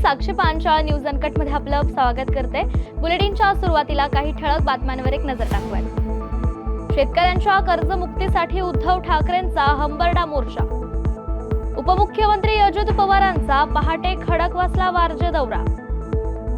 साक्षी Panchal news अनकटमध्ये आपलं स्वागत करते. बुलेटिनच्या सुरुवातीला काही ठळक बातम्यांवर एक नजर टाकूयात शेतकऱ्यांच्या कर्जमुक्तीसाठी उद्धव ठाकरेंचा हंबरडा मोर्चा. उपमुख्यमंत्री अजित पवारांचा पहाटे खडकवासला वारजे दौरा.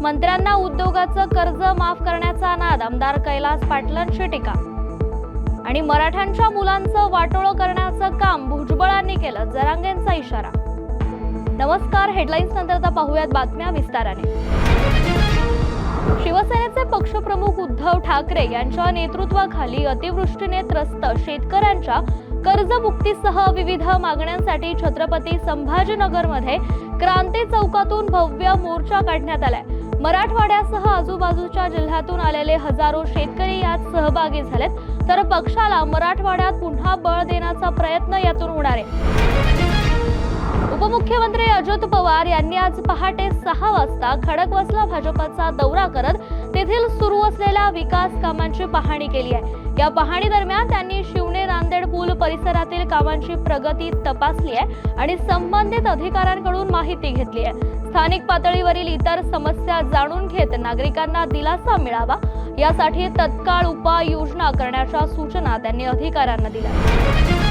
मंत्र्यांना उद्योगाचं कर्ज माफ करण्याचा नाद आमदार कैलास पाटलांची टीका. आणि मराठ्यांच्या मुलांचं वाटोळं करण्याचं काम भुजबळांनी केलं जरांगेंचा इशारा. नमस्कार हेडलाईन्स नंतरचा पाहूयात बातम्या विस्ताराने. शिवसेनेचे पक्षप्रमुख उद्धव ठाकरे यांच्या नेतृत्वाखाली अतिवृष्टीने त्रस्त शेतकऱ्यांच्या कर्जमुक्तीसह विविध मागण्यांसाठी छत्रपती संभाजीनगरमध्ये क्रांती चौकातून भव्य मोर्चा काढण्यात आलाय. मराठवाड्यासह आजूबाजूच्या जिल्ह्यातून आलेले हजारो शेतकरी यात सहभागी झालेत. तर पक्षाला मराठवाड्यात पुन्हा बळ देण्याचा प्रयत्न यातून होणार आहे. उपमुख्यमंत्री अजित पवार यांनी आज पहाटे सहा वाजता खडकवासला भाजपाचा दौरा करत तेथील सुरू असलेल्या विकास कामांची पाहणी केली आहे. या पाहणी दरम्यान त्यांनी शिवणे नांदेड पूल परिसरातील कामांची प्रगती तपासली आहे आणि संबंधित अधिकाऱ्यांकडून माहिती घेतली आहे. स्थानिक पातळीवरील इतर समस्या जाणून घेत नागरिकांना दिलासा मिळावा यासाठी तत्काळ उपाययोजना करण्याच्या सूचना त्यांनी अधिकाऱ्यांना दिल्या.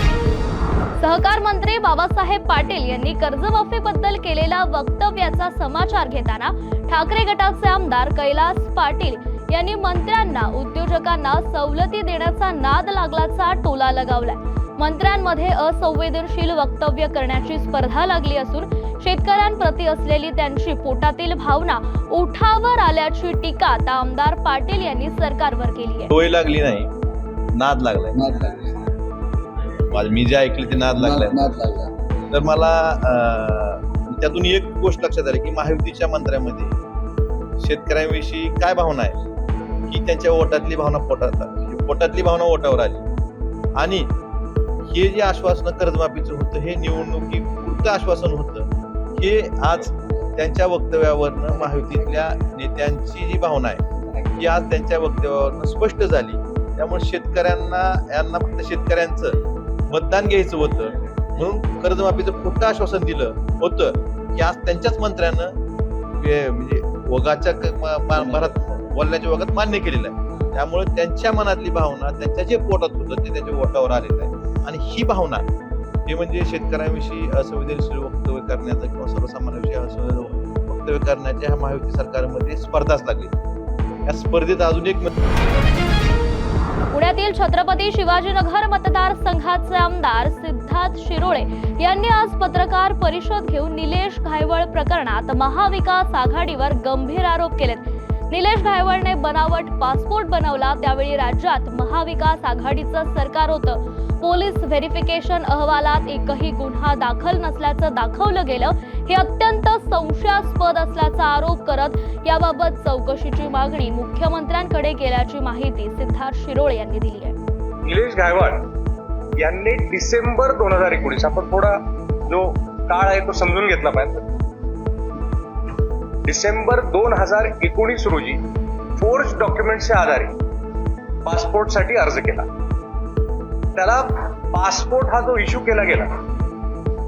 सहकार मंत्री बाबासाहेब पाटील यांनी कर्जमाफीबद्दल केलेल्या वक्तव्याचा समाचार घेताना ठाकरे गटाचे आमदार कैलास पाटील यांनी मंत्र्यांना उद्योजकांना सवलती देण्याचा नाद लागल्याचा टोला लगावलाय. मंत्र्यांमध्ये असंवेदनशील वक्तव्य करण्याची स्पर्धा लागली असून शेतकऱ्यांप्रती असलेली त्यांची पोटातील भावना ओठावर आल्याची टीका आता आमदार पाटील यांनी सरकारवर केली आहे लागली नाही नाद लागलाय. नाद लागला माझं मी जे ऐकले ते नाद लागलाय. नाद लागला. तर मला अं, त्यातून एक गोष्ट लक्षात आली की महायुतीच्या मंत्र्यामध्ये शेतकऱ्यांविषयी काय भावना आहे? की त्यांच्या ओटातली भावना पोटात आली. पोटातली भावना ओटावर आली. आणि हे जे आश्वासन कर्जमाफीचं होतं हे निवडणुकी पुरतं आश्वासन होतं हे आज त्यांच्या वक्तव्यावरनं महायुतीतल्या नेत्यांची जी भावना आहे ही आज त्यांच्या वक्तव्यावरनं स्पष्ट झाली. त्यामुळे शेतकऱ्यांना यांना फक्त शेतकऱ्यांचं मतदान घ्यायचं होतं. म्हणून कर्जमाफीचं खोटं आश्वासन दिलं होतं. की आज त्यांच्याच मंत्र्यानं म्हणजे वगाच्या मरात भरात बोलण्याच्या वगात मान्य केलेलं आहे. त्यामुळे त्यांच्या मनातली भावना त्यांच्या जे पोटात होतं ते त्यांच्या ओटावर आलेलं आहे. आणि ही भावना हे म्हणजे शेतकऱ्यांविषयी असंवेदनशील वक्तव्य करण्याचं किंवा सर्वसामान्यांविषयी असं वक्तव्य करण्याच्या ह्या महायुती सरकारमध्ये स्पर्धाच लागली. या स्पर्धेत अजून एक पुण्यातील छत्रपती शिवाजीनगर मतदारसंघाचे आमदार सिद्धार्थ शिरोळे यांनी आज पत्रकार परिषद घेऊन निलेश घायवळ प्रकरणात महाविकास आघाडीवर गंभीर आरोप केलेत. निलेश घायवळने बनावट पासपोर्ट बनवला त्यावेळी राज्यात महाविकास आघाडीचं सरकार होतं. पोलीस व्हेरिफिकेशन अहवालात एकही गुन्हा दाखल नसल्याचं दाखवलं गेलं. हे अत्यंत संशयास्पद असल्याचा आरोप करत याबाबत चौकशीची मागणी मुख्यमंत्र्यांकडे केल्याची माहिती सिद्धार्थ शिरोळे यांनी दिली आहे. निलेश गायवाड यांनी डिसेंबर दोन हजार एकोणीस आपण थोडा जो काळ आहे तो समजून घेतला पाहिजे. डिसेंबर दोन हजार एकोणीस रोजी फोर्स डॉक्युमेंटच्या आधारे पासपोर्टसाठी अर्ज केला. त्याला पासपोर्ट हा जो इश्यू केला गेला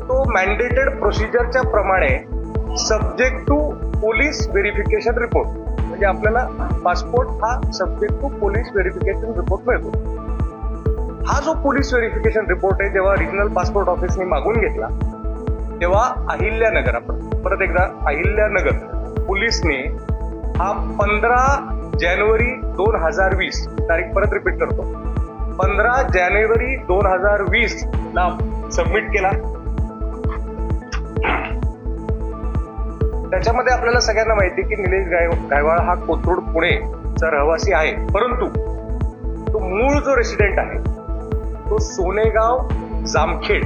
तो मॅन्डेटेड प्रोसिजरच्या प्रमाणे subject to police verification report म्हणजे आपल्याला पासपोर्ट हा subject to police verification report मिळतो. हा जो पोलीस व्हेरिफिकेशन रिपोर्ट आहे जेव्हा रिजनल पासपोर्ट ऑफिसने मागून घेतला तेव्हा अहिल्यानगर आपण परत एकदा अहिल्यानगर पोलीसने हा पंधरा जानेवारी दोन हजार वीस तारीख परत रिपीट करतो. पंधरा जानेवारी दोन हजार वीस ला सबमिट केला. त्याच्यामध्ये आपल्याला सगळ्यांना माहिती आहे की निलेश गाय गायवाळ हा कोथरूड पुणेचा रहिवासी आहे. परंतु तो मूळ जो रेसिडेंट आहे तो सोनेगाव जामखेड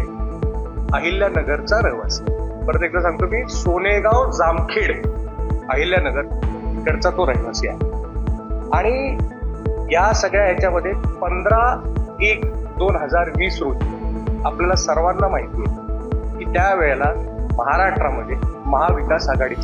अहिल्यानगरचा रहिवासी परत एकदा सांगतो मी सोनेगाव जामखेड अहिल्यानगर इकडचा तो रहिवासी आहे. आणि या सगळ्या ह्याच्यामध्ये पंधरा एक दोन हजार वीस रोजी आपल्याला सर्वांना माहिती आहे की त्यावेळेला महाराष्ट्रामध्ये महाविकास आघाडी.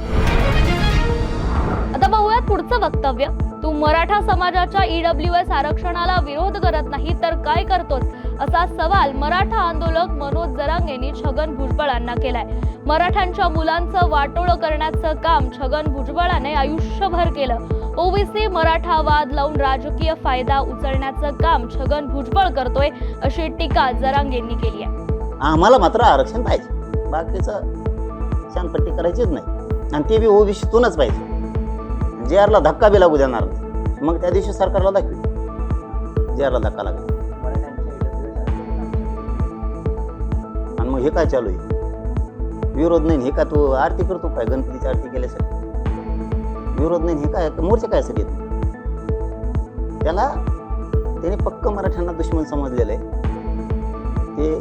आता पाहूयात पुढचं वक्तव्य. तू मराठा समाजाच्या ईडब्ल्यू एस आरक्षणाला विरोध करत नाही तर काय करतोस? असा सवाल मराठा आंदोलक मनोज जरांग यांनी छगन भुजबळांना केलाय. मराठ्यांच्या मुलांचं वाटोळं करण्याचं काम छगन भुजबळाने आयुष्यभर केलं. ओबीसी मराठा वाद लावून राजकीय फायदा उचलण्याचं काम छगन भुजबळ करतोय अशी टीका जरांग यांनी केली आहे. आम्हाला मात्र आरक्षण पाहिजे. बाकीचं छानपट्टी करायचीच नाही. आणि ते बी ओबीसीतूनच पाहिजे. जे आरला धक्का बी लागू देणार. नाही मग त्या दिवशी सरकारला दाखवी. जे आरला धक्का लागला. आणि मग हे काय चालू आहे? विरोध नाही हे का तू आरती करतो काय? गणपतीची आरती केल्यासाठी? विरोध नाही हे काय? मोर्चे काय साठी त्याला त्याने पक्क मराठ्यांना दुश्मन समजलेलं आहे. ते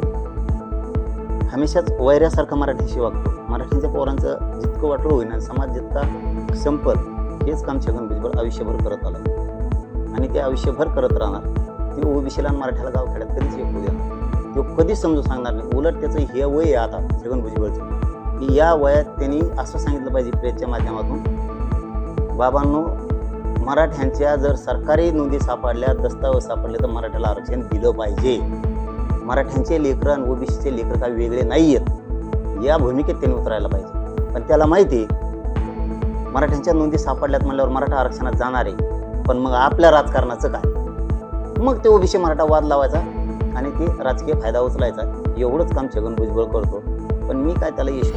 हमेशाच वैऱ्यासारखं मराठीशी वागतो मराठीच्या पोरांचं जितकं वाटलं होईना समाज जितका संपल हेच काम छगन भुजबळ आयुष्यभर करत आलं. आणि ते आयुष्यभर करत राहणार ते ओबीसीला आणि मराठ्याला गावखेड्यात कधीच एक होऊ देणार तो कधीच समजून सांगणार नाही. उलट त्याचं हे वय आहे आता छगन भुजबळचं. की या वयात त्यांनी असं सांगितलं पाहिजे प्रेसच्या माध्यमातून बाबांनो मराठ्यांच्या जर सरकारी नोंदी सापडल्या दस्तावेज सापडले तर मराठ्याला आरक्षण दिलं पाहिजे. मराठ्यांचे लेकरं आणि ओबीसीचे लेकरं काही वेगळे नाही आहेत या भूमिकेत त्यांनी उतरायला पाहिजे. पण त्याला माहिती आहे मराठ्यांच्या नोंदी सापडल्यात म्हणल्यावर मराठा आरक्षणात जाणार आहे. पण मग आपल्या राजकारणाचं काय? मग ते ओबीसी मराठा वाद लावायचा आणि ते राजकीय फायदा उचलायचा. एवढंच काम छगन भुजबळ करतो. पण मी काय त्याला यश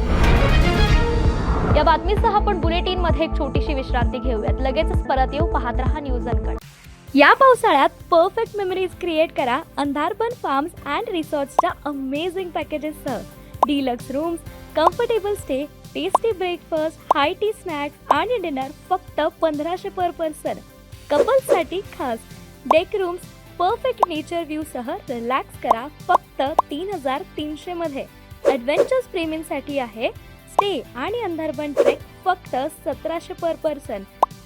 या बातमीसह आपण बुलेटिनमध्ये एक छोटीशी विश्रांती घेऊयात. लगेचच परत येऊ. पाहत रहा न्यूज अनकट या पावसाळ्यात परफेक्ट मेमरीज क्रिएट करा अंधारबन फार्म्स अँड रिसॉर्ट्सच्या amazing पॅकेजेससह deluxe rooms comfortable stay tasty breakfast high tea snacks आणि डिनर फक्त पंधराशे पर पर्सन कपल्ससाठी खास. Deck rooms perfect nature view सह रिलॅक्स करा फक्त तीन हजार तीनशे मध्ये. ॲडव्हेंचर्स प्रेमींसाठी आहे. स्टे आणि अंधारबन ट्रेक फक्त सतराशे पर पर्सन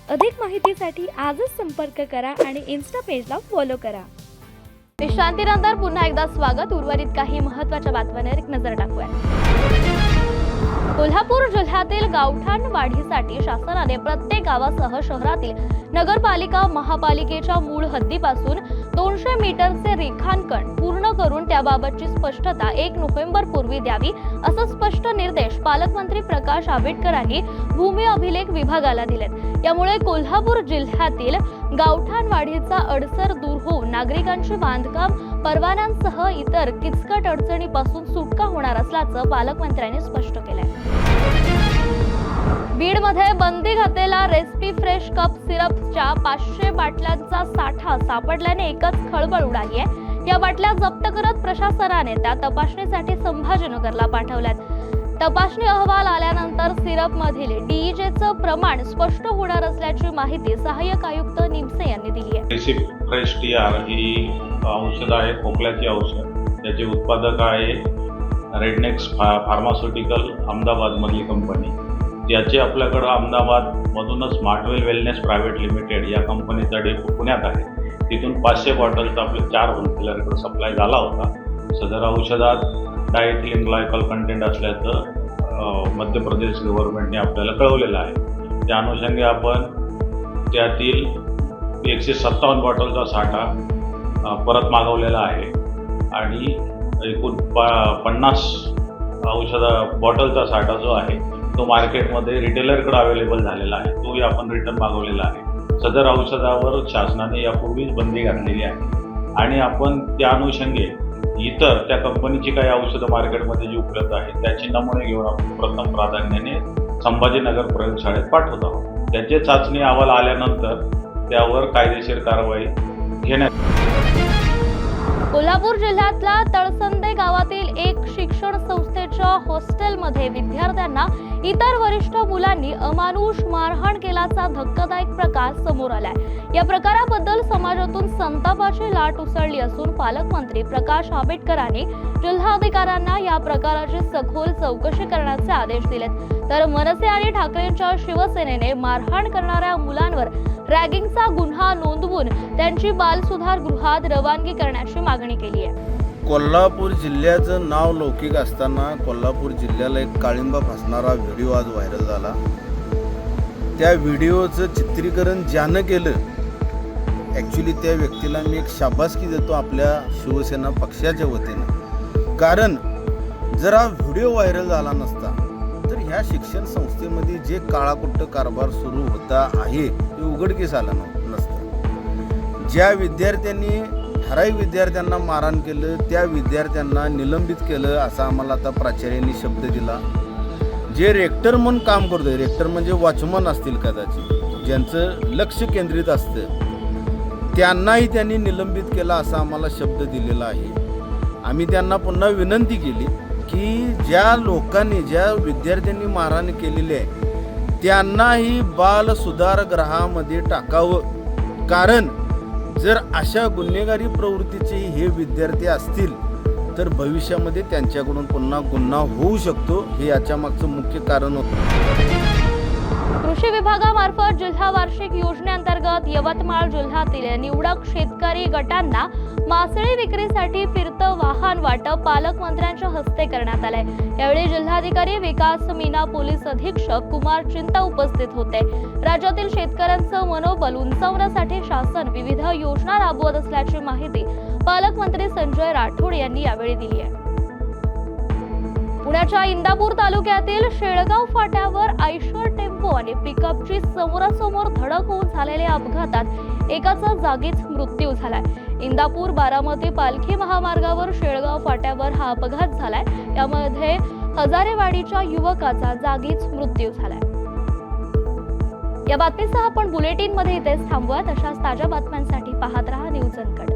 अधिक माहितीसाठी आजच संपर्क करा आणि इन्स्टा पेजला फॉलो करा. विश्रांतीनंतर पुन्हा एकदा स्वागत. उर्वरित काही महत्त्वाच्या बातम्यांवर एक नजर टाकूया. कोल्हापूर जिल्ह्यातील गावठाण वाढीसाठी शासनाने प्रत्येक गावासह शहरातील नगरपालिका महापालिकेच्या मूळ हद्दीपासून दोनशे मीटरचे रेखांकन पूर्ण करून त्याबाबतची स्पष्टता एक नोव्हेंबर पूर्वी द्यावी असं स्पष्ट निर्देश पालकमंत्री प्रकाश आंबेडकरांनी भूमी अभिलेख विभागाला दिलेत. यामुळे कोल्हापूर जिल्ह्यातील गावठाण वाढीचा अडसर दूर होऊन नागरिकांची बांधकाम परवान्यांसह इतर किचकट अडचणीपासून सुटका होणार असल्याचं पालकमंत्र्यांनी स्पष्ट केलंय. बीडमध्ये बंदी घातलेला रेस्पी फ्रेश कप सिरपच्या पाचशे बाटल्यांचा साठा सापडल्याने एकच खळबळ उडाली आहे. या बाटल्या जप्त करत प्रशासनाने त्या तपासणीसाठी संभाजीनगरला पाठवल्यात. तपासणी अहवाल आल्यानंतर सिरप मधील डीईजेचं प्रमाण स्पष्ट होणार असल्याची माहिती सहाय्यक आयुक्त निमसे यांनी दिली आहे. फ्रेश आर ही औषध आहे खोकल्याची औषध. त्याचे उत्पादक आहे रेडनेक्स फा फार्मास्युटिकल अहमदाबादमधली कंपनी. ज्याचे आपल्याकडं अहमदाबादमधूनच स्मार्टवेल वेलनेस प्रायव्हेट लिमिटेड या कंपनीचा डेपो पुण्यात आहे. तिथून पाचशे बॉटलचा आपल्या चार होलसेलरकडे सप्लाय झाला होता. सदर औषधात डायथिलिन ग्लायकॉल कंटेंट असल्याचं मध्य प्रदेश गव्हर्नमेंटने आपल्याला कळवलेलं आहे. त्या अनुषंगे आपण त्यातील एकशे सत्तावन्न बॉटलचा साठा परत मागवलेला आहे. आणि एकूण प पन्नास औषधा बॉटलचा साठा जो आहे तो मार्केटमध्ये रिटेलरकडे अवेलेबल झालेला आहे. तोही आपण रिटर्न मागवलेला आहे. सदर औषधावर शासनाने यापूर्वीच बंदी घातलेली आहे. आणि आपण त्या अनुषंगे इतर त्या कंपनीची काही औषधं मार्केटमध्ये जी उपलब्ध आहेत त्याची नमुने घेऊन आपण प्रथम प्राधान्याने संभाजीनगर प्रयोगशाळेत पाठवत आहोत. त्याचे चाचणी अहवाल आल्यानंतर त्यावर कायदेशीर कारवाई घेण्यात कोल्हापूर जिल्ह्यातल्या तळसंदे गावातील एक शिक्षण संस्थेच्या हॉस्टेलमध्ये विद्यार्थ्यांना इतर वरिष्ठ मुलांनी अमानुष मारहाण केल्याचा धक्कादायक प्रकार समोर आलाय. या प्रकाराबद्दल समाजातून संतापाची लाट उसळली असून पालकमंत्री प्रकाश आंबेडकरांनी जिल्हाधिकाऱ्यांना या प्रकाराची सखोल चौकशी करण्याचे आदेश दिलेत. तर मनसे आणि ठाकरेंच्या शिवसेनेने मारहाण करणाऱ्या मुलांवर रॅगिंगचा गुन्हा नोंदवून त्यांची बालसुधार गृहात रवानगी करण्याची मागणी केली आहे. कोल्हापूर जिल्ह्याचं नाव लौकिक असताना कोल्हापूर जिल्ह्याला एक काळिंबा फासणारा व्हिडिओ आज व्हायरल झाला. त्या व्हिडिओचं चित्रीकरण ज्यानं केलं ॲक्च्युली त्या व्यक्तीला मी एक शाबासकी देतो आपल्या शिवसेना पक्षाच्या वतीनं. कारण जर हा व्हिडिओ व्हायरल झाला नसता तर ह्या शिक्षण संस्थेमध्ये जे काळाकुट्ट कारभार सुरू होता आहे ते उघडकीस आलं नव- नसतं. ज्या विद्यार्थ्यांनी ठराविक विद्यार्थ्यांना मारहाण केलं त्या विद्यार्थ्यांना निलंबित केलं असा आम्हाला आता प्राचार्यांनी शब्द दिला. जे रेक्टर म्हणून काम करतोय रेक्टर म्हणजे वॉचमन असतील कदाचित ज्यांचं लक्ष केंद्रित असतं. त्यांनाही त्यांनी निलंबित केला असा आम्हाला शब्द दिलेला आहे. आम्ही त्यांना पुन्हा विनंती केली की ज्या लोकांनी ज्या विद्यार्थ्यांनी मारहाण केलेली आहे त्यांनाही बाल सुधारगृहामध्ये टाकावं. कारण जर अशा गुन्हेगारी प्रवृत्तीचे हे विद्यार्थी असतील तर भविष्यामध्ये त्यांच्याकडून पुन्हा गुन्हा होऊ शकतो हे याच्या मागचं मुख्य कारण होतं. कृषी विभागामार्फत जिल्हा वार्षिक योजनेअंतर्गत यवतमाळ जिल्ह्यातील निवडक शेतकरी गटांना मासळी विक्रीसाठी फिरतं वाहन वाटप पालकमंत्र्यांच्या हस्ते करण्यात आलंय. यावेळी जिल्हाधिकारी विकास मीना पोलीस अधीक्षक कुमार चिंता उपस्थित होते. राज्यातील शेतकऱ्यांचं मनोबल उंचावण्यासाठी शासन विविध योजना राबवत असल्याची माहिती पालकमंत्री संजय राठोड यांनी यावेळी दिली आहे. पुण्याच्या इंदापूर तालुक्यातील शेळगाव फाट्यावर आयशर टेम्पो आणि पिकअपची समोरासमोर धडक होऊन झालेल्या अपघातात एकाचा जागीच मृत्यू झालाय. इंदापूर बारामती पालखी महामार्गावर शेळगाव फाट्यावर हा अपघात झालाय. यामध्ये हजारेवाडीच्या युवकाचा जागीच मृत्यू झालाय. या बातमीसह आपण बुलेटिनमध्ये इथेच थांबूयात. अशाच ताज्या बातम्यांसाठी पाहत रहा न्यूज अनकट.